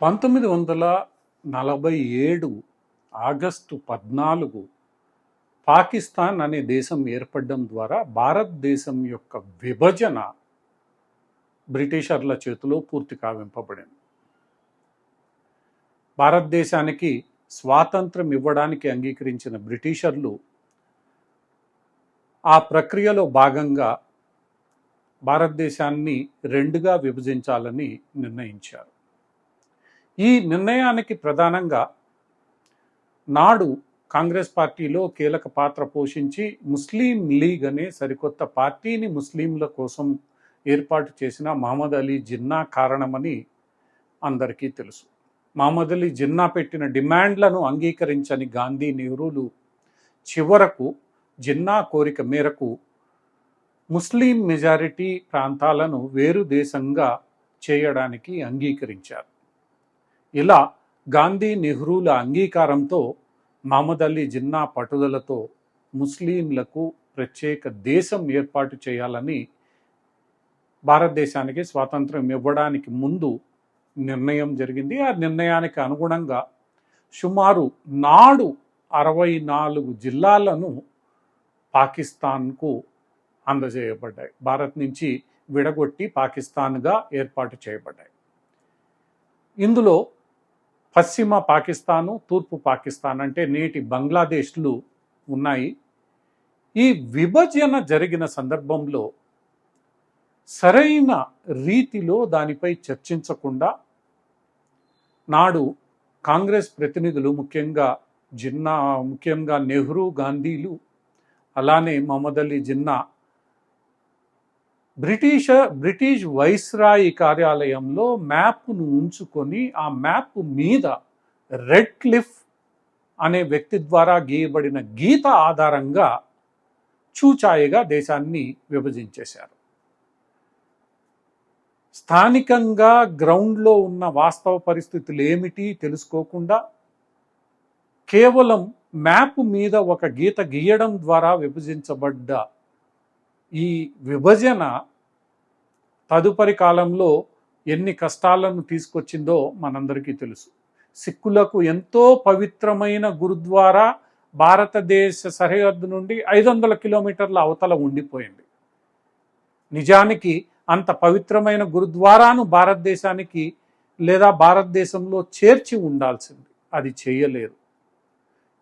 పంతొమ్మిది వందల నలభై ఏడు ఆగస్టు పద్నాలుగు పాకిస్తాన్ అనే దేశం ఏర్పడడం ద్వారా భారతదేశం యొక్క విభజన బ్రిటిషర్ల చేతిలో పూర్తి కావింపబడింది. భారతదేశానికి స్వాతంత్రం ఇవ్వడానికి అంగీకరించిన బ్రిటిషర్లు ఆ ప్రక్రియలో భాగంగా భారతదేశాన్ని రెండుగా విభజించాలని నిర్ణయించారు. ఈ నిర్ణయానికి ప్రధానంగా నాడు కాంగ్రెస్ పార్టీలో కీలక పాత్ర పోషించి ముస్లిం లీగ్ అనే సరికొత్త పార్టీని ముస్లింల కోసం ఏర్పాటు చేసిన మహమ్మద్ అలీ జిన్నా కారణమని అందరికీ తెలుసు. మహమ్మద్ అలీ జిన్నా పెట్టిన డిమాండ్లను అంగీకరించని గాంధీ నెహ్రూలు చివరకు జిన్నా కోరిక మేరకు ముస్లిం మెజారిటీ ప్రాంతాలను వేరు దేశంగా చేయడానికి అంగీకరించారు. ఇలా గాంధీ నెహ్రూల అంగీకారంతో మహమ్మద్ అలీ జిన్నా పట్టుదలతో ముస్లింలకు ప్రత్యేక దేశం ఏర్పాటు చేయాలని భారతదేశానికి స్వాతంత్రం ఇవ్వడానికి ముందు నిర్ణయం జరిగింది. ఆ నిర్ణయానికి అనుగుణంగా సుమారు నాడు అరవై నాలుగు జిల్లాలను పాకిస్తాన్కు అందజేయబడ్డాయి. భారత్ నుంచి విడగొట్టి పాకిస్తాన్గా ఏర్పాటు చేయబడ్డాయి. ఇందులో పశ్చిమ పాకిస్తాను తూర్పు పాకిస్తాన్ అంటే నేటి బంగ్లాదేశ్లు ఉన్నాయి. ఈ విభజన జరిగిన సందర్భంలో సరైన రీతిలో దానిపై చర్చించకుండా నాడు కాంగ్రెస్ ప్రతినిధులు ముఖ్యంగా జిన్నా ముఖ్యంగా నెహ్రూ గాంధీలు అలానే Mohammed Ali Jinnah British British viceroy కార్యాలయంలో మ్యాప్ను ఉంచుకొని ఆ మ్యాప్ మీద రెడ్ క్లిఫ్ అనే వ్యక్తి ద్వారా గీయబడిన గీత ఆధారంగా చూచాయిగా దేశాన్ని విభజించేశారు. స్థానికంగా గ్రౌండ్లో ఉన్న వాస్తవ పరిస్థితులు ఏమిటి తెలుసుకోకుండా కేవలం మ్యాప్ మీద ఒక గీత గీయడం ద్వారా విభజించబడ్డ ఈ విభజన తదుపరి కాలంలో ఎన్ని కష్టాలను తీసుకొచ్చిందో మనందరికీ తెలుసు. సిక్కులకు ఎంతో పవిత్రమైన గురుద్వారా భారతదేశ సరిహద్దు నుండి ఐదు వందల కిలోమీటర్ల అవతల ఉండిపోయింది. నిజానికి అంత పవిత్రమైన గురుద్వారాను భారతదేశానికి లేదా భారతదేశంలో చేర్చి ఉండాల్సింది. అది చేయలేరు.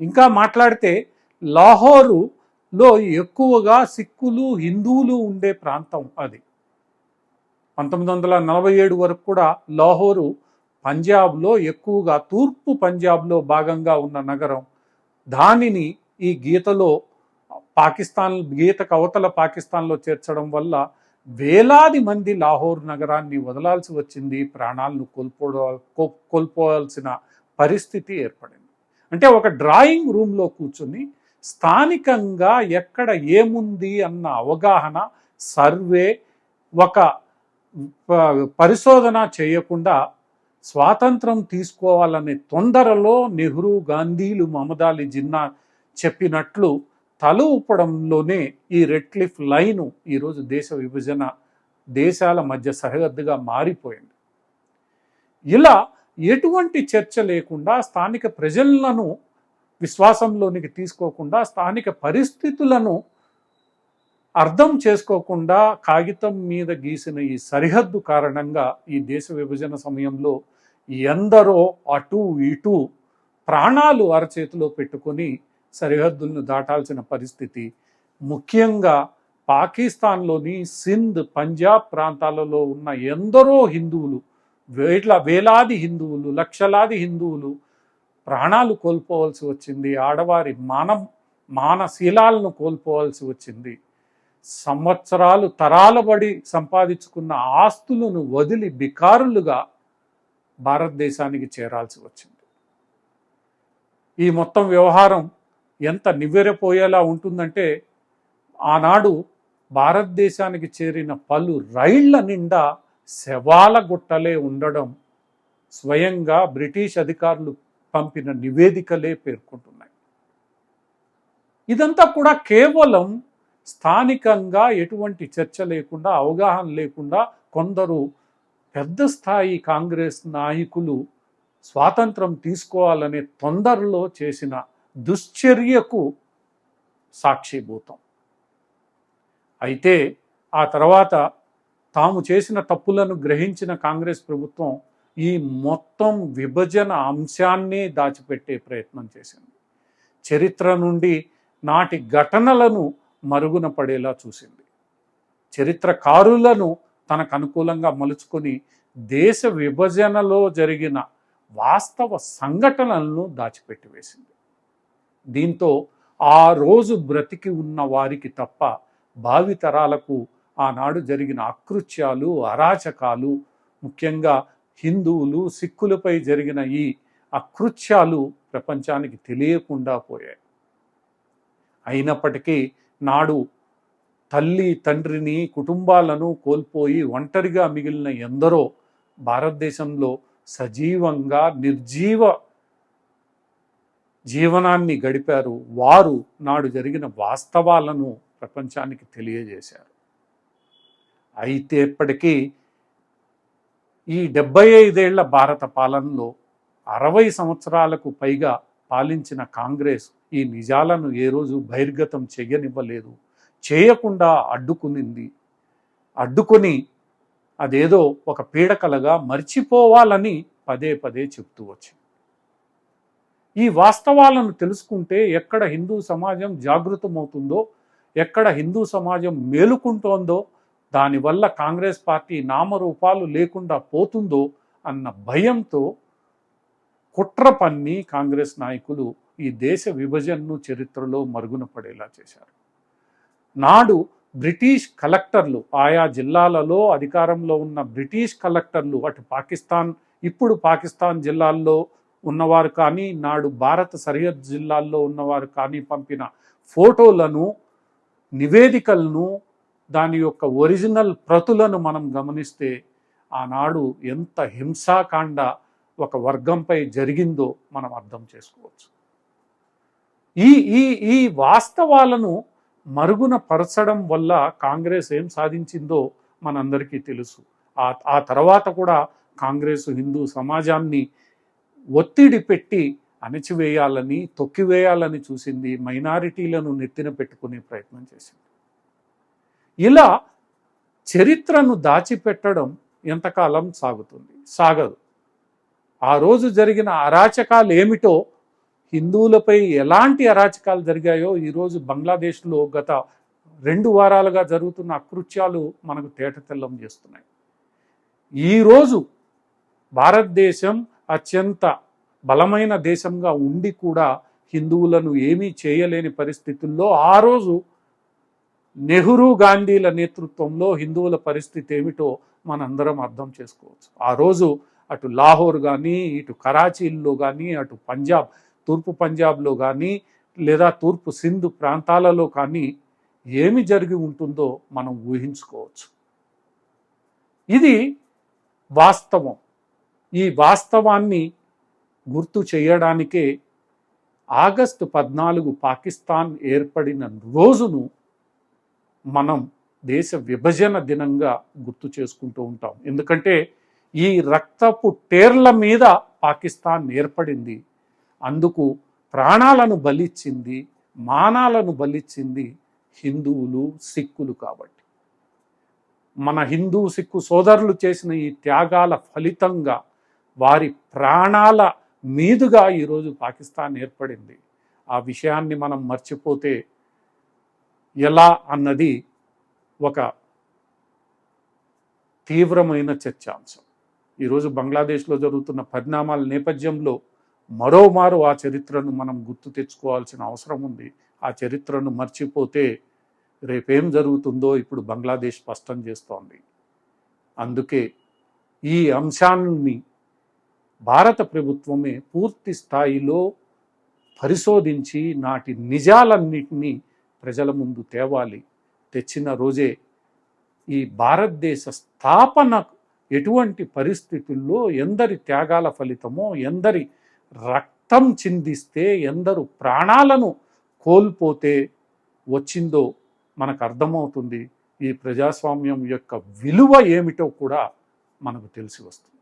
ఇంకా మాట్లాడితే లాహోరు లో ఎక్కువగా సిక్కులు హిందువులు ఉండే ప్రాంతం అది. పంతొమ్మిది వందల నలభై ఏడు వరకు కూడా లాహోరు పంజాబ్లో ఎక్కువగా తూర్పు పంజాబ్లో భాగంగా ఉన్న నగరం. దానిని ఈ గీతలో పాకిస్తాన్ గీతకు అవతల పాకిస్తాన్లో చేర్చడం వల్ల వేలాది మంది లాహోర్ నగరాన్ని వదలాల్సి వచ్చింది ప్రాణాలను కోల్పో కోల్పోవాల్సిన పరిస్థితి ఏర్పడింది. అంటే ఒక డ్రాయింగ్ రూమ్లో కూర్చుని స్థానికంగా ఎక్కడ ఏముంది అన్న అవగాహన సర్వే ఒక పరిశోధన చేయకుండా స్వాతంత్రం తీసుకోవాలనే తొందరలో నెహ్రూ గాంధీలు మమదాలి జిన్నా చెప్పినట్లు తల ఊపడంలోనే ఈ రెడ్క్లిఫ్ లైను ఈరోజు దేశ విభజన దేశాల మధ్య సరిహద్దుగా మారిపోయింది. ఇలా ఎటువంటి చర్చ లేకుండా స్థానిక ప్రజలను విశ్వాసంలోనికి తీసుకోకుండా స్థానిక పరిస్థితులను అర్థం చేసుకోకుండా కాగితం మీద గీసిన ఈ సరిహద్దు కారణంగా ఈ దేశ విభజన సమయంలో ఎందరో అటు ఇటు ప్రాణాలు అరచేతిలో పెట్టుకొని సరిహద్దులను దాటాల్సిన పరిస్థితి. ముఖ్యంగా పాకిస్తాన్లోని సింధ్ పంజాబ్ ప్రాంతాలలో ఉన్న ఎందరో హిందువులు వేట్ల వేలాది హిందువులు లక్షలాది హిందువులు ప్రాణాలు కోల్పోవాల్సి వచ్చింది. ఆడవారి మాన మానశీలాలను కోల్పోవాల్సి వచ్చింది. సంవత్సరాలు తరాలబడి సంపాదించుకున్న ఆస్తులను వదిలి బికారులుగా భారతదేశానికి చేరాల్సి వచ్చింది. ఈ మొత్తం వ్యవహారం ఎంత నివ్వెరపోయేలా ఉంటుందంటే ఆనాడు భారతదేశానికి చేరిన పలు రైళ్ళ నిండా శవాల గుట్టలే ఉండడం స్వయంగా బ్రిటిష్ అధికారులు పంపిన నివేదికలే పేర్కొంటున్నాయి. ఇదంతా కూడా కేవలం స్థానికంగా ఎటువంటి చర్చ లేకుండా అవగాహన లేకుండా కొందరు పెద్ద స్థాయి కాంగ్రెస్ నాయకులు స్వాతంత్రం తీసుకోవాలనే తొందరలో చేసిన దుశ్చర్యకు సాక్షిభూతం. అయితే ఆ తర్వాత తాము చేసిన తప్పులను గ్రహించిన కాంగ్రెస్ ప్రభుత్వం ఈ మొత్తం విభజన అంశాన్నే దాచిపెట్టే ప్రయత్నం చేసింది. చరిత్ర నుండి నాటి ఘటనలను మరుగున పడేలా చూసింది. చరిత్రకారులను తనకు అనుకూలంగా మలుచుకొని దేశ విభజనలో జరిగిన వాస్తవ సంఘటనలను దాచిపెట్టి వేసింది. దీంతో ఆ రోజు బ్రతికి ఉన్న వారికి తప్ప భావితరాలకు ఆనాడు జరిగిన అకృత్యాలు అరాచకాలు ముఖ్యంగా హిందువులు సిక్కులపై జరిగిన ఈ అకృత్యాలు ప్రపంచానికి తెలియకుండా పోయాయి. అయినప్పటికీ నాడు తల్లి తండ్రిని కుటుంబాలను కోల్పోయి ఒంటరిగా మిగిలిన ఎందరో భారతదేశంలో సజీవంగా నిర్జీవ జీవనాన్ని గడిపారు. వారు నాడు జరిగిన వాస్తవాలను ప్రపంచానికి తెలియజేశారు. అయితే ఇప్పటికీ ఈ డెబ్బై ఐదేళ్ళ భారత పాలనలో అరవై సంవత్సరాలకు పైగా పాలించిన కాంగ్రెస్ ఈ నిజాలను ఏ రోజు బహిర్గతం చేయనివ్వలేదు చేయకుండా అడ్డుకునింది. అడ్డుకొని అదేదో ఒక పీడకలగా మర్చిపోవాలని పదే పదే చెప్తూ వచ్చింది. ఈ వాస్తవాలను తెలుసుకుంటే ఎక్కడ హిందూ సమాజం జాగృతమవుతుందో ఎక్కడ హిందూ సమాజం మేలుకుంటోందో దానివల్ల కాంగ్రెస్ పార్టీ నామరూపాలు లేకుండా పోతుందో అన్న భయంతో కుట్ర పన్ని కాంగ్రెస్ నాయకులు ఈ దేశ విభజనను చరిత్రలో మరుగున పడేలా చేశారు. నాడు బ్రిటిష్ కలెక్టర్లు ఆయా జిల్లాలలో అధికారంలో ఉన్న బ్రిటిష్ కలెక్టర్లు అటు పాకిస్తాన్ ఇప్పుడు పాకిస్తాన్ జిల్లాల్లో ఉన్నవారు కానీ నాడు భారత సరిహద్దు జిల్లాల్లో ఉన్నవారు కానీ పంపిన ఫోటోలను నివేదికలను దాని యొక్క ఒరిజినల్ ప్రతులను మనం గమనిస్తే ఆనాడు ఎంత హింసాకాండ ఒక వర్గంపై జరిగిందో మనం అర్థం చేసుకోవచ్చు. ఈ ఈ ఈ వాస్తవాలను మరుగున పరచడం వల్ల కాంగ్రెస్ ఏం సాధించిందో మనందరికీ తెలుసు. ఆ ఆ తర్వాత కూడా కాంగ్రెస్ హిందూ సమాజాన్ని ఒత్తిడి పెట్టి అణచివేయాలని తొక్కివేయాలని చూసింది మైనారిటీలను నెత్తిన పెట్టుకునే ప్రయత్నం చేసింది. ఇలా చరిత్రను దాచిపెట్టడం ఎంతకాలం సాగుతుంది? సాగదు. ఆ రోజు జరిగిన అరాచకాలు ఏమిటో హిందువులపై ఎలాంటి అరాచకాలు జరిగాయో ఈరోజు బంగ్లాదేశ్లో గత రెండు వారాలుగా జరుగుతున్న అకృత్యాలు మనకు తేటతెల్లం చేస్తున్నాయి. ఈరోజు భారతదేశం అత్యంత బలమైన దేశంగా ఉండి కూడా హిందువులను ఏమీ చేయలేని పరిస్థితుల్లో ఆ రోజు నెహ్రూ గాంధీల నేతృత్వంలో హిందువుల పరిస్థితి ఏమిటో మనందరం అర్థం చేసుకోవచ్చు. ఆ రోజు అటు లాహోర్ కానీ ఇటు కరాచీల్లో కానీ అటు పంజాబ్ తూర్పు పంజాబ్లో కానీ లేదా తూర్పు సింధ్ ప్రాంతాలలో కానీ ఏమి జరిగి ఉంటుందో మనం ఊహించుకోవచ్చు. ఇది వాస్తవం. ఈ వాస్తవాన్ని గుర్తు చేయడానికే ఆగస్టు పద్నాలుగు పాకిస్తాన్ ఏర్పడిన రోజును మనం దేశ విభజన దినంగా గుర్తు చేసుకుంటూ ఉంటాం. ఎందుకంటే ఈ రక్తపు టేర్ల మీద పాకిస్తాన్ ఏర్పడింది. అందుకు ప్రాణాలను బలిచ్చింది మానాలను బలిచ్చింది హిందువులు సిక్కులు కాబట్టి. మన హిందూ సిక్కు సోదరులు చేసిన ఈ త్యాగాల ఫలితంగా వారి ప్రాణాల మీదుగా ఈరోజు పాకిస్తాన్ ఏర్పడింది. ఆ విషయాన్ని మనం మర్చిపోతే ఎలా అన్నది ఒక తీవ్రమైన చర్చాంశం. ఈరోజు బంగ్లాదేశ్లో జరుగుతున్న పరిణామాల నేపథ్యంలో మరోమారు ఆ చరిత్రను మనం గుర్తు తెచ్చుకోవాల్సిన అవసరం ఉంది. ఆ చరిత్రను మర్చిపోతే రేపేం జరుగుతుందో ఇప్పుడు బంగ్లాదేశ్ స్పష్టం చేస్తోంది. అందుకే ఈ అంశాన్ని భారత ప్రభుత్వమే పూర్తి స్థాయిలో పరిశోధించి నాటి నిజాలన్నింటినీ ప్రజల ముందు తేవాలి. తెచ్చిన రోజే ఈ భారతదేశ స్థాపన ఎటువంటి పరిస్థితుల్లో ఎందరి త్యాగాల ఫలితమో ఎందరి రక్తం చిందిస్తే ఎందరు ప్రాణాలను కోల్పోతే వచ్చిందో మనకు అర్థమవుతుంది. ఈ ప్రజాస్వామ్యం యొక్క విలువ ఏమిటో కూడా మనకు తెలిసి వస్తుంది.